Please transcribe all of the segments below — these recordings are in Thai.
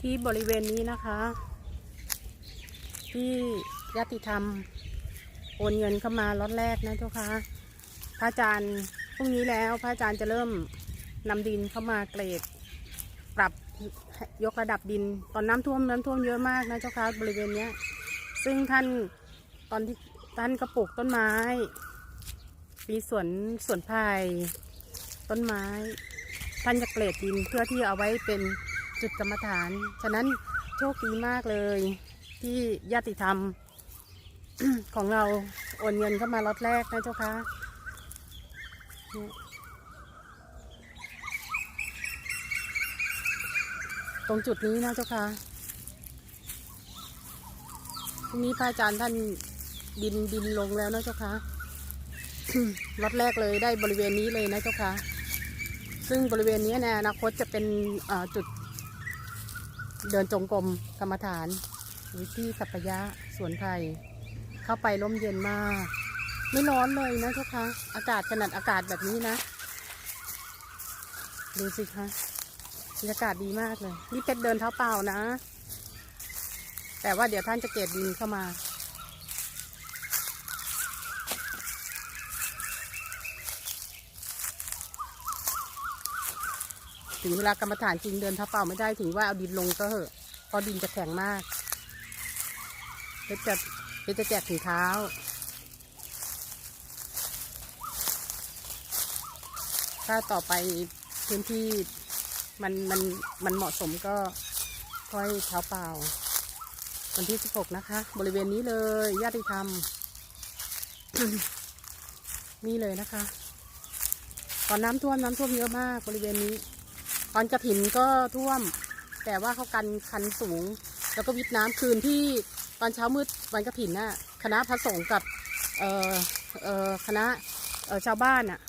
ที่บริเวณนี้นะคะ ที่ญาติธรรมโอนเงินเข้ามาล็อตแรกนะเจ้าค่ะพระอาจารย์พรุ่งนี้แล้วพระอาจารย์จะเริ่มนำดินเข้ามาเกรด ปรับยกระดับดิน ตอนน้ำท่วมน้ำท่วมเยอะมากนะเจ้าค่ะบริเวณเนี้ย ซึ่งท่านตอนที่ท่านก็ปลูกต้นไม้ มีสวนสวนไผ่ต้นไม้ ท่านจะเกรดดินเพื่อที่เอาไว้เป็น จุดกรรมฐาน ฉะนั้นโชคดีมากเลย ที่ญาติธรรม ของเราโอนเงินเข้ามาล็อตแรกนะเจ้าคะเนี่ยตรงจุดนี้นะเจ้าค่ะพรุ่งนี้พระอาจารย์ท่านดินดินลงแล้วนะเจ้าค่ะล็อตแรกเลยได้บริเวณนี้เลยนะเจ้าค่ะ ซึ่งบริเวณนี้ในอนาคตจะเป็นจุด เดินจงกรมกรรมฐานวิที่สัปยะสวนไทย เข้าไปร่มเย็นมาก ไม่ร้อนเลยนะเจ้าคะอากาศขนาดอากาศแบบนี้นะ ดูสิคะบรรยากาศดีมากเลย นี่เพชรเดินเท้าเปล่านะ แต่ว่าเดี๋ยวท่านจะเกตดินเข้ามา ถึงเวลากรรมฐานจริงเดินเท้าเปล่าไม่ได้ถึงว่าเอาดินลงก็เหอะเพราะดินจะแข็งมากเพชรจะเพชรจะแจกถุงเท้าถ้าต่อไปพื้นที่มันมันมันเหมาะสมก็ค่อยเท้าเปล่า วันที่ 16 นะคะ บริเวณนี้เลยญาติธรรม นี่เลยนะคะ ตอนน้ำท่วมน้ำท่วมเยอะมากบริเวณนี้ อนกระถินก็ท่วม แต่ว่าเขากันคันสูง แล้วก็วิทน้ำคืนที่ตอนเช้ามืดวันกระถินน่ะคณะพระสงฆ์กับเออเออคณะชาวบ้านน่ะ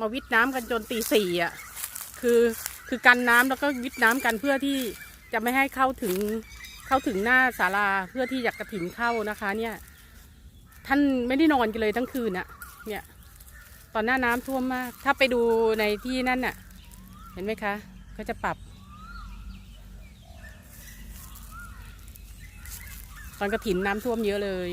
มาวิทน้ำกันจนตีสี่อะคือคือกันน้ำแล้วก็วิทน้ำกันเพื่อที่จะไม่ให้เข้าถึงเข้าถึงหน้าศาลาเพื่อที่อยากกระถินเข้านะคะ เนี่ย ท่านไม่ได้นอนกันเลยทั้งคืนน่ะเนี่ย ตอนหน้าน้ำท่วมมาก ถ้าไปดูในที่นั่นน่ะ เห็นไหมคะ ก็จะปรับ ตอนกระถินน้ำท่วมเยอะเลย